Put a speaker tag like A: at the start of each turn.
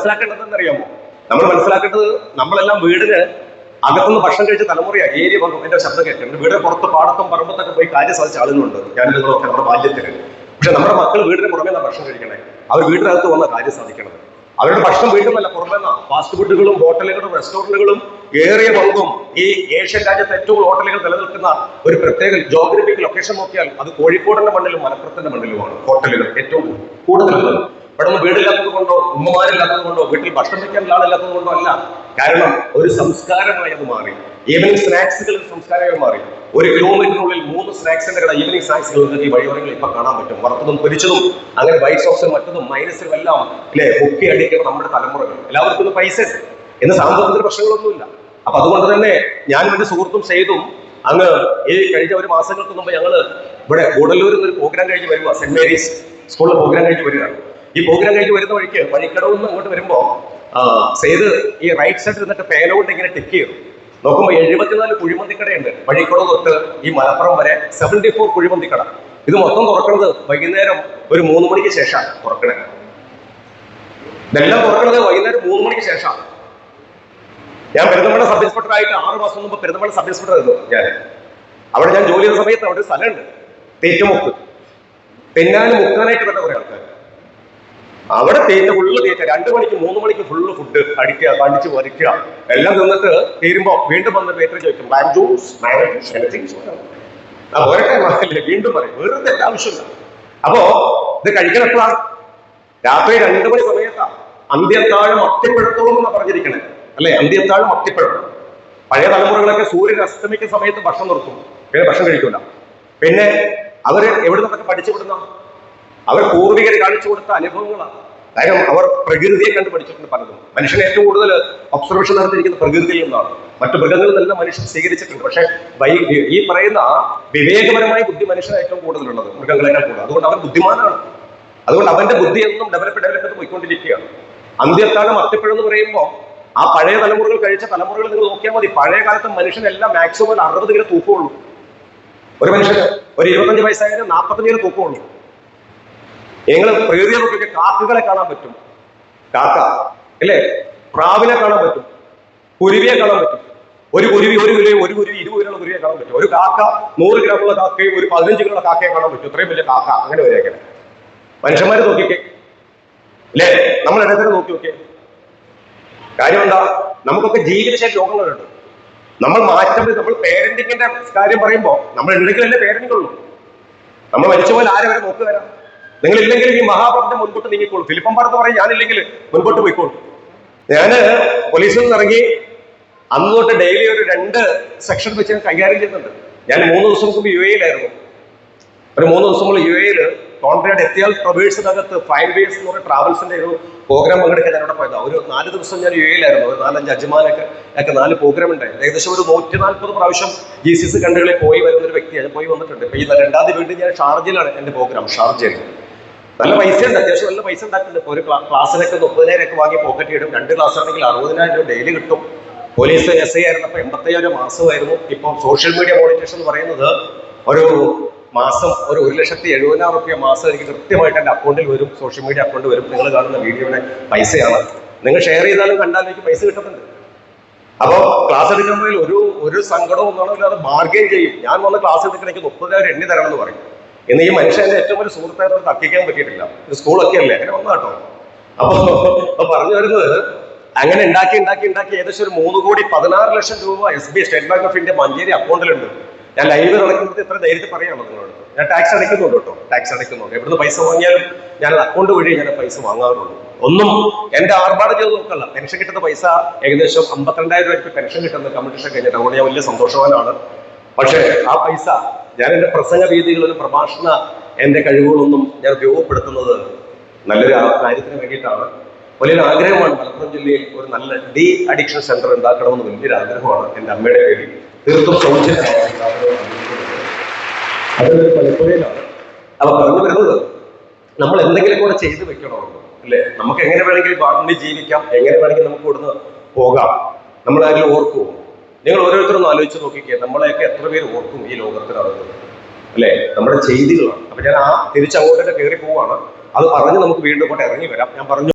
A: മനസ്സിലാക്കേണ്ടതെന്ന് അറിയാമോ നമ്മൾ മനസ്സിലാക്കേണ്ടത് നമ്മളെല്ലാം വീടിന് അകത്തുനിന്ന് ഭക്ഷണം കഴിച്ച തലമുറയാണ്. ഏരിയ പറഞ്ഞു എന്റെ ശബ്ദം കേൾക്കുന്നത് വീടിന് പുറത്ത് പാടത്തും പറമ്പത്തൊക്കെ പോയി കാര്യം സാധിച്ച ആളുകളുണ്ട്. ഞാൻ നിങ്ങളൊക്കെ നമ്മുടെ ബാല്യത്തിൽ പക്ഷെ നമ്മുടെ മക്കൾ വീടിന് പുറമേ നിന്നാണ് ഭക്ഷണം കഴിക്കണേ. അവർ വീടിനകത്ത് വന്ന കാര്യം സാധിക്കണത്. അവരുടെ ഭക്ഷണം വീട്ടിലല്ല പുറമേ ഫാസ്റ്റ് ഫുഡുകളും ഹോട്ടലുകളും റെസ്റ്റോറന്റുകളും ഏറിയ പങ്കും ഈ ഏഷ്യൻ രാജ്യത്തെ ഏറ്റവും ഹോട്ടലുകൾ നിലനിൽക്കുന്ന ഒരു പ്രത്യേക ജോഗ്രഫിക് ലൊക്കേഷൻ നോക്കിയാൽ അത് കോഴിക്കോടിന്റെ മണ്ണിലും മലപ്പുറത്തിന്റെ മണ്ണിലുമാണ് ഹോട്ടലുകൾ ഏറ്റവും കൂടുതലുള്ളത്. ഇവിടെ നിന്ന് വീടില്ലാത്തത് കൊണ്ടോ ഉമ്മമാരില്ലാത്തത് കൊണ്ടോ വീട്ടിൽ ഭക്ഷണം വയ്ക്കാൻ ആളില്ലാത്തത് കൊണ്ടോ അല്ല. കാരണം ഒരു സംസ്കാരമായി അത് മാറി ഈവനിങ് സ്നാക്സുകൾ സംസ്കാരമായി മാറി. ഒരു കിലോമീറ്ററിനുള്ളിൽ മൂന്ന് സ്നാക്സിന്റെ കട ഈവനിങ് സ്നാക്സുകൾ ഈ വഴിയോരങ്ങളിൽ ഇപ്പൊ കാണാൻ പറ്റും. വറുത്തതും പൊരിച്ചതും അങ്ങനെ വൈറ്റ് സോക്സും മറ്റതും മൈനസും എല്ലാം അല്ലെ പൊക്കി അടിക്കുന്ന നമ്മുടെ തലമുറകൾ. എല്ലാവർക്കും ഇത് പൈസ. എന്ന് സാമ്പത്തിക പ്രശ്നങ്ങളൊന്നുമില്ല. അപ്പൊ അതുകൊണ്ട് തന്നെ ഞാനും എന്റെ സുഹൃത്തും ചെയ്തും അങ്ങ് ഈ കഴിഞ്ഞ ഒരു മാസങ്ങൾക്ക് മുമ്പ് ഞങ്ങൾ ഇവിടെ ഗുഡല്ലൂരിൽ ഒരു പ്രോഗ്രാം കഴിഞ്ഞ് വരുക സെന്റ് മേരീസ് സ്കൂളിൽ പ്രോഗ്രാം കഴിഞ്ഞ് വരികയാണ് ഈ കഴിഞ്ഞ് വരുന്ന വഴിക്ക് വഴിക്കടവിൽ നിന്ന് അങ്ങോട്ട് വരുമ്പോ ആ, സെയ്ത് ഈ റൈറ്റ് സൈഡിൽ നിന്നിട്ട് പേലോട്ട് ഇങ്ങനെ ടിക്ക് ചെയ്തു നോക്കുമ്പോൾ എഴുപത്തിനാല് കുഴിമന്തിക്കടയുണ്ട്. വഴിക്കടവ് തൊട്ട് ഈ മലപ്പുറം വരെ സെവന്റി ഫോർ കുഴിമന്തിക്കട. ഇത് മൊത്തം തുറക്കുന്നത് വൈകുന്നേരം ഒരു മൂന്ന് മണിക്ക് ശേഷമാണ് തുറക്കണേ. ഇതെല്ലാം തുറക്കുന്നത് വൈകുന്നേരം മൂന്ന് മണിക്ക് ശേഷമാണ് ഞാൻ പെരുന്തമണ്ണ സബ് ഇൻസ്പെക്ടർ ആയിട്ട് ആറ് മാസം മുമ്പ് പെരുന്തമണ്ണ സബ് ഇൻസ്പെക്ടർ ആയിരുന്നു ഞാൻ. അവിടെ ഞാൻ ജോലി ചെയ്ത സമയത്ത് അവിടെ സ്ഥലമുണ്ട്. തേറ്റുമുക്ക്. തെന്നാലും മുക്കാനായിട്ട് വേണ്ട കുറെ ആൾക്കാർ അവിടെ തേറ്റ ഫുള്ള് തേറ്റ രണ്ടു മണിക്ക് മൂന്ന് മണിക്ക് ഫുള്ള് ഫുഡ് അടിക്കുക കടിച്ച് വരയ്ക്കുക. എല്ലാം തിന്നിട്ട് തീരുമ്പോ വീണ്ടും വന്ന് പേറ്റർ ചോദിക്കും ബാങ്ക് ജ്യൂസ് മാംഗോ ജ്യൂസ്. ആ ഒരൊക്കെ വാക്കില്ല വീണ്ടും പറയും വെറുതെ ആവശ്യമില്ല അപ്പോ ഇത് കഴിക്കണം എപ്പോഴാണ് രാത്രി രണ്ടു മണി സമയത്താ. അന്ത്യത്താഴം അത്തിപ്പഴത്തോളം എന്നാ പറഞ്ഞിരിക്കണേ. അല്ലെ? അന്ത്യത്താഴം അത്തിപ്പഴം. പഴയ തലമുറകളൊക്കെ സൂര്യൻ അസ്തമിക്കുന്ന സമയത്ത് ഭക്ഷണം നിർത്തും. പിന്നെ ഭക്ഷണം കഴിക്കൂല. പിന്നെ അവർ എവിടെ നിന്നൊക്കെ പഠിച്ചു വിടുന്ന? അവർ പൂർവികർ കാണിച്ചു കൊടുത്ത അനുഭവങ്ങളാണ്. കാരണം അവർ പ്രകൃതിയെ കണ്ട് പഠിച്ചിട്ടുണ്ട് പലതും. മനുഷ്യൻ ഏറ്റവും കൂടുതൽ ഒബ്സർവേഷൻ നടത്തിയിരിക്കുന്ന പ്രകൃതിയിൽ നിന്നാണ് മറ്റു മൃഗങ്ങളിൽ നിന്നെല്ലാം മനുഷ്യൻ സ്വീകരിച്ചിട്ടുണ്ട്. പക്ഷേ ഈ പറയുന്ന വിവേകപരമായ ബുദ്ധി മനുഷ്യന് ഏറ്റവും കൂടുതലുള്ളത് മൃഗങ്ങളെക്കാൾ കൂടുതൽ. അതുകൊണ്ട് അവൻ ബുദ്ധിമാനാണ്. അതുകൊണ്ട് അവന്റെ ബുദ്ധി എന്നും ഡെവലപ്പ് ഡെവലപ്പ് പോയിക്കൊണ്ടിരിക്കുകയാണ്. അന്ത്യത്താണ് അത്തിപ്പഴെന്ന് പറയുമ്പോൾ ആ പഴയ തലമുറകൾ കഴിച്ച തലമുറകൾ നിങ്ങൾ നോക്കിയാൽ മതി. പഴയ കാലത്ത് മനുഷ്യനെല്ലാം മാക്സിമം അറുപത് കിലോ തൂക്കമുള്ളൂ. ഒരു മനുഷ്യന് ഒരു ഇരുപത്തഞ്ച് വയസ്സായാലും നാൽപ്പത്തഞ്ച് കിലോ തൂക്കമുള്ളൂ. നിങ്ങൾ പ്രകൃതിയെ നോക്കി കാക്കകളെ കാണാൻ പറ്റും. കാക്ക അല്ലേ? പ്രാവിനെ കാണാൻ പറ്റും. കുരുവിയെ കാണാൻ പറ്റും. ഒരു കുരുവി ഒരു കുരുവി ഒരു കുരുവി ഇരുപത് കിലോ കുരുവിയെ കാണാൻ പറ്റും. ഒരു കാക്ക നൂറ് ഗ്രാമുള്ള കാക്കയും ഒരു പതിനഞ്ച് കിലോ കാക്കയെ കാണാൻ പറ്റും. ഇത്രയും വലിയ കാക്ക അങ്ങനെ വരെയൊക്കെ മനുഷ്യന്മാരെ നോക്കിക്കേ. അല്ലേ? നമ്മൾ ഇടയ്ക്ക് നോക്കി നോക്കിയേ. കാര്യം എന്താ? നമുക്കൊക്കെ ജീവിതശൈലി രോഗങ്ങളുണ്ട് നമ്മൾ മാറ്റം നമ്മൾ പേരന്റിങ്ങിന്റെ കാര്യം പറയുമ്പോൾ നമ്മൾ ഉണ്ടെങ്കിലല്ലേ പേരന്റിംഗ് ഉള്ളൂ. നമ്മൾ മരിച്ച പോലെ ആരെ വരെ നോക്കുക നിങ്ങൾ ഇല്ലെങ്കിൽ ഈ മഹാപ്രഭുന്റെ മുൻപോട്ട് നീങ്ങിക്കോളൂ. ഫിലിപ്പം പാടത്ത് പറയും ഞാനില്ലെങ്കിൽ മുൻപോട്ട് പോയിക്കോളൂ. ഞാൻ പോലീസിൽ നിന്ന് ഇറങ്ങി അന്ന് തൊട്ട് ഡെയിലി ഒരു രണ്ട് സെക്ഷൻ വെച്ച് ഞാൻ കൈകാര്യം ചെയ്യുന്നുണ്ട്. ഞാൻ മൂന്ന് ദിവസം മുമ്പ് യു എയിലായിരുന്നു. ഒരു മൂന്ന് ദിവസം മുമ്പ് യു എയിൽ കോൺട്രാക്ട് എത്തിയാൽ പ്രൊവേഴ്സിനകത്ത് ഫൈവ് ഡേയ്സ് എന്ന് പറഞ്ഞ ട്രാവൽസിന്റെ ഒരു പ്രോഗ്രാം പങ്കെടുക്കാൻ ഞാൻ അവിടെ പോയത്. ഒരു നാല് ദിവസം ഞാൻ യു എയിലായിരുന്നു. ഒരു നാലഞ്ച് അജ്മാനൊക്കെ ഒക്കെ നാല് പ്രോഗ്രാം ഉണ്ടായിരുന്നു. ഏകദേശം ഒരു നൂറ്റി നാൽപ്പത് പ്രാവശ്യം ജി സി സി കണ്ടുകളിൽ പോയി വരുന്ന ഒരു വ്യക്തിയാണ്. പോയി വന്നിട്ടുണ്ട്. ഇപ്പൊ ഈ രണ്ടാമത് വീണ്ടും ഞാൻ ഷാർജയിലാണ് എന്റെ പ്രോഗ്രാം ഷാർജയിൽ. നല്ല പൈസ ഉണ്ട്. അത്യാവശ്യം നല്ല പൈസ ഉണ്ടാക്കുന്നുണ്ട്. ഒരു ക്ലാസ് ക്ലാസ്സിനൊക്കെ മുപ്പതിനായിരം ഒക്കെ വാങ്ങി പോക്കറ്റ് ഇടും. രണ്ട് ക്ലാസ് ആണെങ്കിൽ അറുപതിനായിരം രൂപ ഡെയിലി കിട്ടും. പോലീസ് എസ് ഐ ആയിരുന്നപ്പോ എൺപത്തയ്യായിരം മാസമായിരുന്നു. ഇപ്പം സോഷ്യൽ മീഡിയ മോണിറ്റേഷൻ എന്ന് പറയുന്നത് ഒരു മാസം ഒരു ഒരു ലക്ഷത്തി എഴുപതിനായിരം റുപ്യ മാസം എനിക്ക് കൃത്യമായിട്ട് എന്റെ അക്കൗണ്ടിൽ വരും. സോഷ്യൽ മീഡിയ അക്കൗണ്ട് വരും. നിങ്ങൾ കാണുന്ന വീഡിയോയുടെ പൈസയാണ്. നിങ്ങൾ ഷെയർ ചെയ്താലും കണ്ടാലും എനിക്ക് പൈസ കിട്ടുന്നുണ്ട് അപ്പോൾ ക്ലാസ് എടുക്കുമ്പോൾ ഒരു ഒരു സങ്കടവും ഒന്നാണോ അത് ബാർഗെയിൻ ചെയ്യും. ഞാൻ വന്ന് ക്ലാസ് എടുക്കണെങ്കിൽ എനിക്ക് മുപ്പതിനായിരം എണ്ണി തരണം എന്ന് പറയും. ഇന്ന് ഈ മനുഷ്യന്റെ ഏറ്റവും വലിയ സുഹൃത്തായിട്ട് തക്കിക്കാൻ പറ്റിയിട്ടില്ല. സ്കൂളൊക്കെ അല്ലേ അങ്ങനെ വന്നു കേട്ടോ. അപ്പൊ അപ്പൊ പറഞ്ഞു വരുന്നത് അങ്ങനെ ഉണ്ടാക്കി ഉണ്ടാക്കി ഉണ്ടാക്കി ഏകദേശം ഒരു മൂന്ന് കോടി പതിനാറ് ലക്ഷം രൂപ S B State Bank of India Manjeri അക്കൗണ്ടിലുണ്ട്. ഞാൻ ലൈവ് നടക്കുന്നത് ഇത്ര ധൈര്യത്തിൽ പറയാണോ നിങ്ങളോട്. ഞാൻ ടാക്സ് അടയ്ക്കുന്നുണ്ട് കേട്ടോ. ടാക്സ് അടയ്ക്കുന്നുണ്ട്. എവിടുന്ന് പൈസ വാങ്ങിയാലും ഞാൻ അക്കൗണ്ട് വഴി ഞാൻ പൈസ വാങ്ങാറുള്ളൂ. ഒന്നും എന്റെ ആർഭാട് ചെയ്ത് നോക്കല്ല. പെൻഷൻ കിട്ടുന്ന പൈസ ഏകദേശം അമ്പത്തിരണ്ടായിരം രൂപ പെൻഷൻ കിട്ടുന്ന കമ്മ്യൂണിഷൻ കഴിഞ്ഞിട്ട് അതുകൊണ്ട് ഞാൻ വലിയ സന്തോഷവാനാണ്. പക്ഷേ ആ പൈസ ഞാൻ എന്റെ പ്രസംഗ രീതികളിലും പ്രഭാഷണ എന്റെ കഴിവുകളൊന്നും ഞാൻ ഉപയോഗപ്പെടുത്തുന്നത് നല്ലൊരു കാര്യത്തിന് വേണ്ടിയിട്ടാണ്. വലിയൊരു ആഗ്രഹമാണ് മലപ്പുറം ജില്ലയിൽ ഒരു നല്ല ഡി അഡിക്ഷൻ സെന്റർ ഉണ്ടാക്കണമെന്ന് വലിയൊരു ആഗ്രഹമാണ് എന്റെ അമ്മയുടെ പേരിൽ. തീർത്തും സൗജന്യമാണ് അപ്പൊ പറഞ്ഞു വരുന്നത് നമ്മൾ എന്തെങ്കിലും കൂടെ ചെയ്തു വെക്കണമല്ലോ അല്ലേ? നമുക്ക് എങ്ങനെ വേണമെങ്കിൽ ഭാവിയിൽ ജീവിക്കാം എങ്ങനെ വേണമെങ്കിൽ നമുക്ക് ഇവിടുന്ന് പോകാം. നമ്മൾ അതിൽ ഓർക്കുമോ നിങ്ങൾ ഓരോരുത്തരും ആലോചിച്ച് നോക്കിക്കേ നമ്മളെയൊക്കെ എത്ര പേര് ഓർക്കും ഈ ലോകത്തിനകത്ത്. അല്ലേ? നമ്മുടെ ചെയ്തികളാണ്. അപ്പൊ ഞാൻ ആ തിരിച്ചങ്ങോട്ടൊക്കെ കയറി പോവാണ്. അത് പറഞ്ഞ് നമുക്ക് വീണ്ടും ഇങ്ങോട്ട് ഇറങ്ങി വരാം. ഞാൻ പറഞ്ഞു